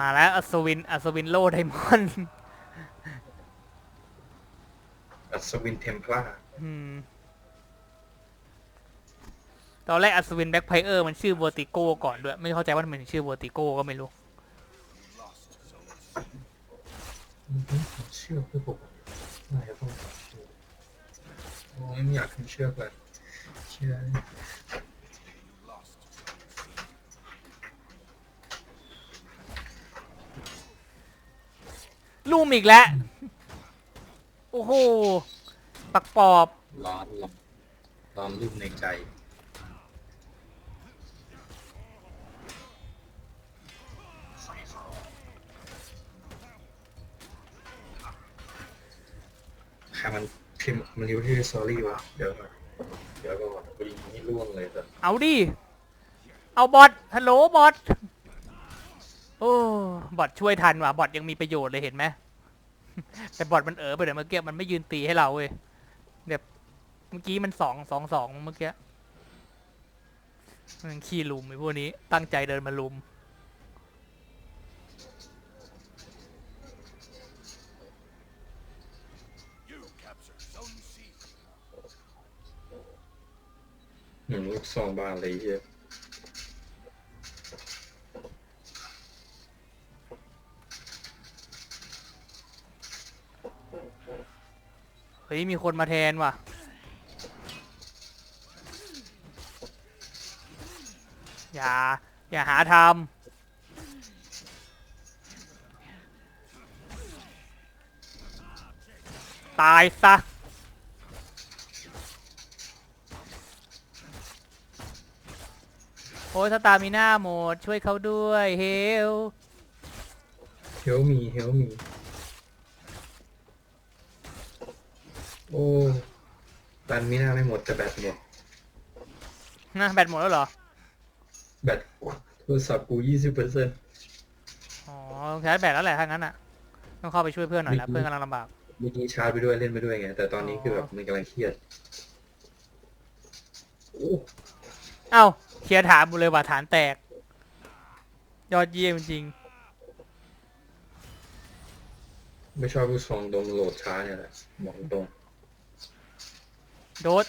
มาแล้วอัศวินอัศวินโลไดมอนด์อัศวินเทมเพลาอืมตอนแรกอัศวินแบ็คไพเออร์มันชื่อเวอร์ติโกก่อนด้วย ไม่เข้าใจว่าทำไมถึงชื่อเวอร์ติโกก็ไม่รู้ เชือกด้วยผมไม่ต้องเชือกโอ้ยไม่อยากขึ้นเชือกเลยเชือก ลูมอีกแล้ว โอ้โห ปักปอบ ร้อนร้อนร้อนรุ่มในใจ ใครมันพิมพ์มันริวที่สอรี่วะ เดี๋ยวก่อนเดี๋ยวก่อนกูยิงนี่ร่วงเลยแต่เอาดิ เอาบอทฮัลโหลบอท โอ้บอทช่วยทันว่ะบอทยังมีประโยชน์เลยเห็นไหม แต่บอทมันเออไปเดี๋ยวเมื่อกี้มันไม่ยืนตีให้เราเว้ยเดี๋ยวเมื่อกี้มันสองสองสองเมื่อกี้มันขี้ลุมไอ้พวกนี้ตั้งใจเดินมาลุม หนึ่งลูกซองบาเลยเฮีย เฮ้ยมีคนมาแทนว่ะ อย่า อย่าหาทำตายซะโอ้ยสตามีหน้าหมด ช่วยเขาด้วย เฮล เฮลมี เฮลมี โอ้แบตมีหน้าไม่หมดแต่แบตหมด นะแบตหมดแล้วเหรอ แบตโทรศัพท์กูยี่สิบเปอร์เซ็นต์ อ๋อต้องใช้แบตแล้วแหละถ้างั้นอะ ต้องเข้าไปช่วยเพื่อนหน่อยนะ ไม่เพื่อนกำลังลำบาก เมื่อกี้ชาร์จไปด้วยเล่นไปด้วยไง แต่ตอนนี้คือแบบมันกำลังเครียดโอ้เอ้าเคลียร์ฐานหมดเลยว่าฐานแตก ยอดเยี่ยมจริง ไม่ชอบลูกซองโดนโหลดช้าเนี่ยแหละบอกตรง โดด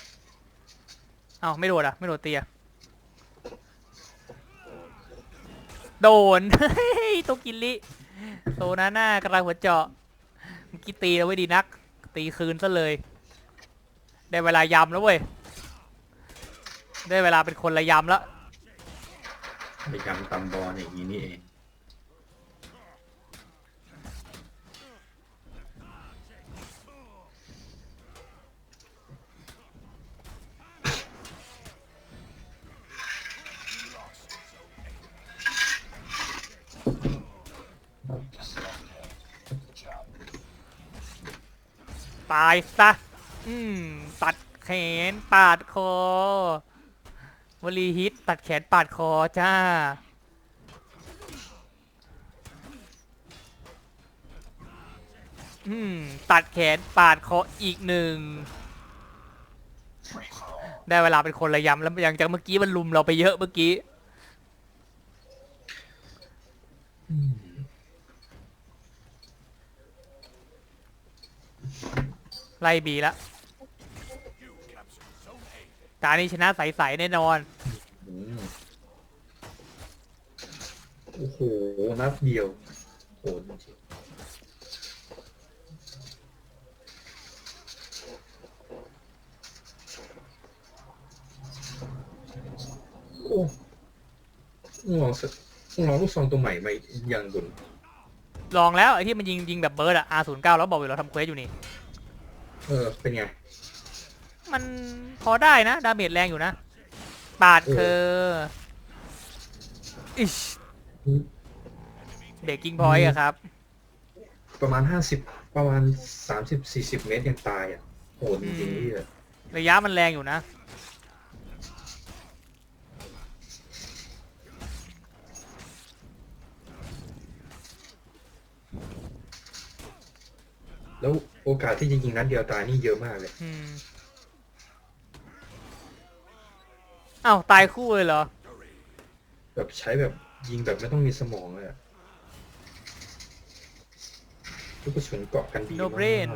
เอ้าไม่โดดอะ ไม่โดดเตียโดนเฮ้ยโตกินลิโตนาหน้ากระไรหัวเจาะเมื่อกี้ตีแล้วไว้ยดีนัก ตีคืนซะเลย ได้เวลายำแล้วเว้ย ได้เวลาเป็นคนละยำแล้วไปยำตำบอลอย่างนี้นี่เอง ตายซะอืมตัดแขนปาดคอวลีฮิตตัดแขนปาดคอจ้า อืม ตัดแขนปาดคออีกหนึ่ง ได้เวลาเป็นคนระยำแล้วอย่างจากเมื่อกี้มันลุมเราไปเยอะเมื่อกี้ ไล่บีแล้วตานี้ชนะใสๆแน่นอน อืมโอ้โหนัดเดียวโหดจริงโอ้ลองสักลองลูกซองตัวใหม่มายังดุนลองแล้วไอ้ที่มันยิงยิงแบบเบิร์ดอะ R09 แล้วบอกอยู่เราทำเควสอยู่นี่ เออ เป็นไง มันพอได้นะ ดาเมจแรงอยู่นะ ปาดเธออิชเด็กกิ้งพอยต์อะครับ ประมาณห้าสิบประมาณสามสิบสี่สิบเมตรยังตายอะโหดจริงๆนี่อะระยะมันแรงอยู่นะ แล้วโอกาสที่จะยิงนัดเดียวตายนี่เยอะมากเลยอืมเอ้าตายคู่เลยเหรอ แบบใช้แบบยิงแบบไม่ต้องมีสมองเลยอะลูกกระสุนเกาะกันดี No มาก brain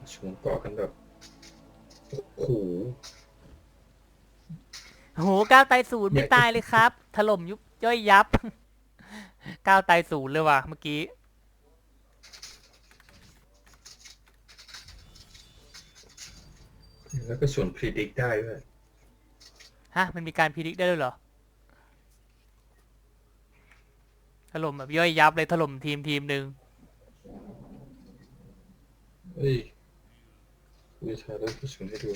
กระสุนเกาะกันแบบโอ้โห โหก้าวตายศูนย์เนี่ไม่ยตายเลยครับ ถล่มยุบย่อยยับ ก้าวตายศูนย์เลยว่ะเมื่อกี้ แล้วก็ส่วนพรีดิกได้ด้วยฮะ มันมีการพิจิกได้ด้วยเหรอ ถล่มแบบย่อยยับเลยถล่มทีมทีมหนึ่งเฮ้ยกูจะถ่ายรูปกระสุนให้ดู